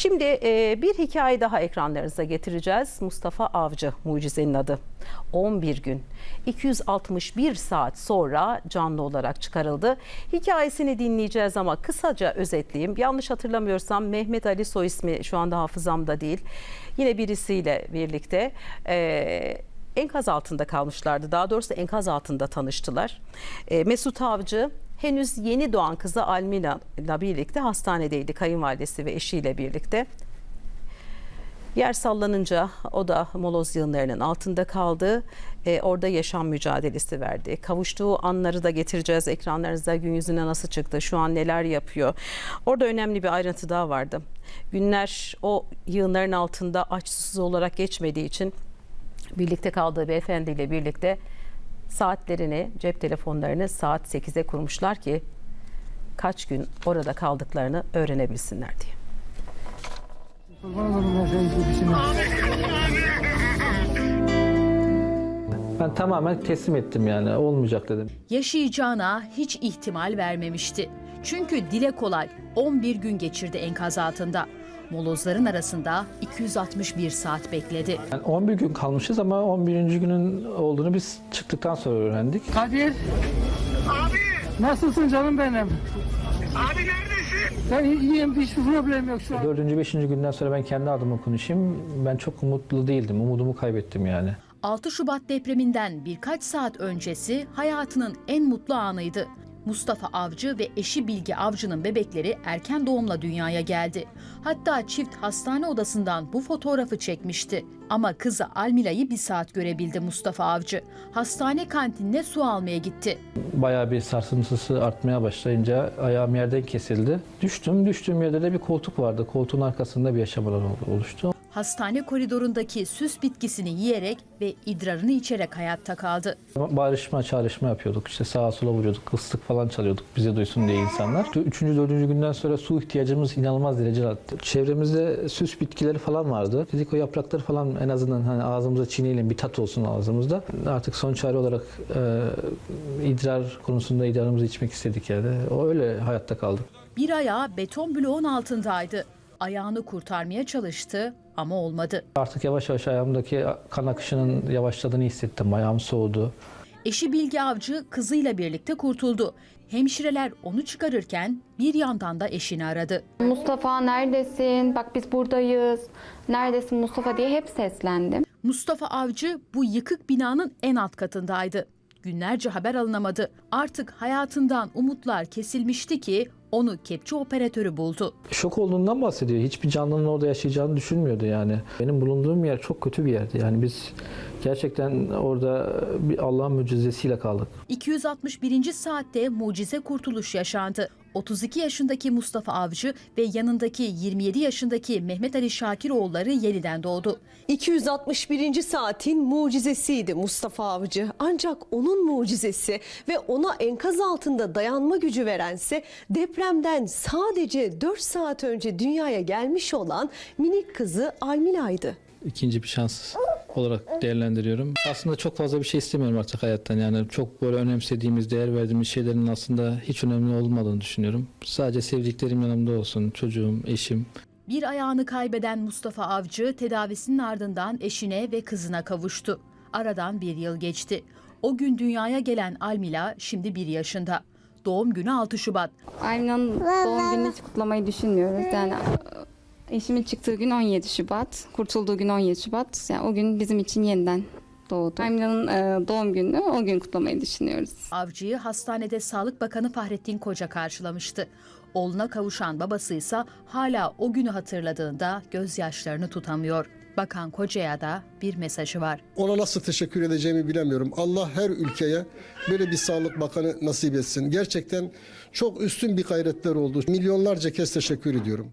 Şimdi e, bir hikaye daha ekranlarınıza getireceğiz. Mustafa Avcı mucizenin adı. 11 gün 261 saat sonra canlı olarak çıkarıldı. Hikayesini dinleyeceğiz ama kısaca özetleyeyim. Yanlış hatırlamıyorsam Mehmet Ali soy ismi şu anda hafızamda değil. Yine birisiyle birlikte e, enkaz altında kalmışlardı. Daha doğrusu enkaz altında tanıştılar. E, Mesut Avcı henüz yeni doğan kızı Almina ile birlikte hastanedeydi. Kayınvalidesi ve eşiyle birlikte. Yer sallanınca o da moloz yığınlarının altında kaldı. E, orada yaşam mücadelesi verdi. Kavuştuğu anları da getireceğiz ekranlarınıza. Gün yüzüne nasıl çıktı, şu an neler yapıyor. Orada önemli bir ayrıntı daha vardı. Günler o yığınların altında aç susuz olarak geçmediği için birlikte kaldığı beyefendiyle birlikte saatlerini, cep telefonlarını saat 8'e kurmuşlar ki kaç gün orada kaldıklarını öğrenebilsinler diye. Ben tamamen teslim ettim yani olmayacak dedim. yaşayacağına hiç ihtimal vermemişti. Çünkü dile kolay 11 gün geçirdi enkaz altında. Molozların arasında 261 saat bekledi. Yani 11 gün kalmışız ama 11. günün olduğunu biz çıktıktan sonra öğrendik. Kadir Abi, nasılsın canım benim? abi neredesin? Ben iyiyim hiçbir problem yok şu an. 4. 5. günden sonra ben kendi adıma konuşayım. Ben çok umutlu değildim. Umudumu kaybettim yani. 6 Şubat depreminden birkaç saat öncesi hayatının en mutlu anıydı. Mustafa Avcı ve eşi Bilge Avcı'nın bebekleri erken doğumla dünyaya geldi. Hatta çift hastane odasından bu fotoğrafı çekmişti. Ama kızı Almila'yı bir saat görebildi Mustafa Avcı. Hastane kantinine su almaya gitti. Bayağı bir sarsıntısı artmaya başlayınca ayağım yerden kesildi. Düştüm. Düştüğüm yerde de bir koltuk vardı. Koltuğun arkasında bir yaşam alanı oluştu. Hastane koridorundaki süs bitkisini yiyerek ve idrarını içerek hayatta kaldı. Bağırışma, çağrışma yapıyorduk. İşte sağa sola vuruyorduk. Islık falan çalıyorduk bize duysun diye insanlar. Üçüncü, dördüncü günden sonra su ihtiyacımız inanılmaz derece arttı. Çevremizde süs bitkileri falan vardı. Dedik o yaprakları falan en azından hani ağzımıza çiğneyelim bir tat olsun ağzımızda. Artık son çare olarak e, idrar konusunda idrarımızı içmek istedik yani. O öyle hayatta kaldık. Bir ayağı beton bloğun altındaydı. Ayağını kurtarmaya çalıştı ama olmadı. Artık yavaş yavaş ayağımdaki kan akışının yavaşladığını hissettim. Ayağım soğudu. Eşi Bilge Avcı kızıyla birlikte kurtuldu. Hemşireler onu çıkarırken bir yandan da eşini aradı. Mustafa neredesin? Bak biz buradayız. Neredesin Mustafa diye hep seslendim. Mustafa Avcı bu yıkık binanın en alt katındaydı. Günlerce haber alınamadı. Artık hayatından umutlar kesilmişti ki onu kepçe operatörü buldu. Şok olduğundan bahsediyor. Hiçbir canlının orada yaşayacağını düşünmüyordu yani. Benim bulunduğum yer çok kötü bir yerdi. Yani biz gerçekten orada bir Allah'ın mucizesiyle kaldık. 261. saatte mucize kurtuluş yaşandı. 32 yaşındaki Mustafa Avcı ve yanındaki 27 yaşındaki Mehmet Ali Şakiroğulları yeniden doğdu. 261. saatin mucizesiydi Mustafa Avcı. Ancak onun mucizesi ve ona enkaz altında dayanma gücü verense depremden sadece 4 saat önce dünyaya gelmiş olan minik kızı Almila'ydı. İkinci bir şans olarak değerlendiriyorum. Aslında çok fazla bir şey istemiyorum artık hayattan. Yani çok böyle önemsediğimiz, değer verdiğimiz şeylerin aslında hiç önemli olmadığını düşünüyorum. Sadece sevdiklerim yanımda olsun. Çocuğum, eşim. Bir ayağını kaybeden Mustafa Avcı tedavisinin ardından eşine ve kızına kavuştu. Aradan bir yıl geçti. O gün dünyaya gelen Almila şimdi bir yaşında. Doğum günü 6 Şubat. Aynanın doğum gününü hiç kutlamayı düşünmüyoruz. Yani eşimin çıktığı gün 17 Şubat, kurtulduğu gün 17 Şubat. Yani o gün bizim için yeniden doğdu. Aynanın e, doğum gününü o gün kutlamayı düşünüyoruz. Avcı'yı hastanede Sağlık Bakanı Fahrettin Koca karşılamıştı. Oğluna kavuşan babası ise hala o günü hatırladığında gözyaşlarını tutamıyor. Bakan Koca'ya da bir mesajı var. Ona nasıl teşekkür edeceğimi bilemiyorum. Allah her ülkeye böyle bir sağlık bakanı nasip etsin. Gerçekten çok üstün bir gayretler oldu. Milyonlarca kez teşekkür ediyorum.